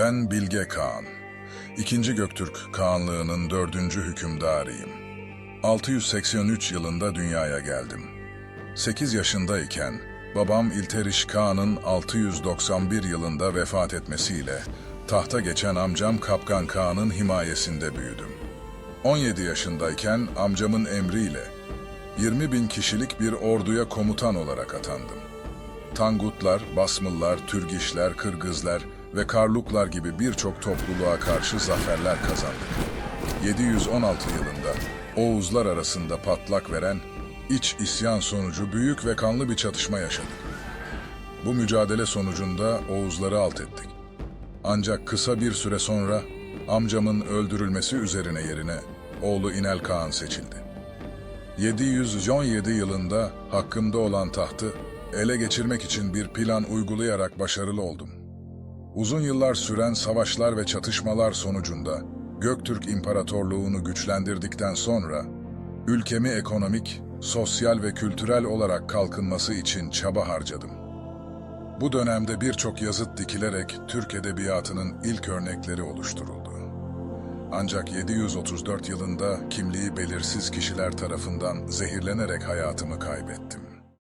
Ben Bilge Kağan. İkinci Göktürk Kağanlığı'nın dördüncü hükümdarıyım. 683 yılında dünyaya geldim. 8 yaşındayken babam İlteriş Kağan'ın 691 yılında vefat etmesiyle tahta geçen amcam Kapkan Kağan'ın himayesinde büyüdüm. 17 yaşındayken amcamın emriyle 20 bin kişilik bir orduya komutan olarak atandım. Tangutlar, Basmıllar, Türgişler, Kırgızlar ve Karluklar gibi birçok topluluğa karşı zaferler kazandık. 716 yılında Oğuzlar arasında patlak veren iç isyan sonucu büyük ve kanlı bir çatışma yaşadık. Bu mücadele sonucunda Oğuzları alt ettik. Ancak kısa bir süre sonra amcamın öldürülmesi üzerine yerine oğlu İnel Kağan seçildi. 717 yılında hakkımda olan tahtı ele geçirmek için bir plan uygulayarak başarılı oldum. Uzun yıllar süren savaşlar ve çatışmalar sonucunda Göktürk İmparatorluğunu güçlendirdikten sonra ülkemi ekonomik, sosyal ve kültürel olarak kalkınması için çaba harcadım. Bu dönemde birçok yazıt dikilerek Türk edebiyatının ilk örnekleri oluşturuldu. Ancak 734 yılında kimliği belirsiz kişiler tarafından zehirlenerek hayatımı kaybettim.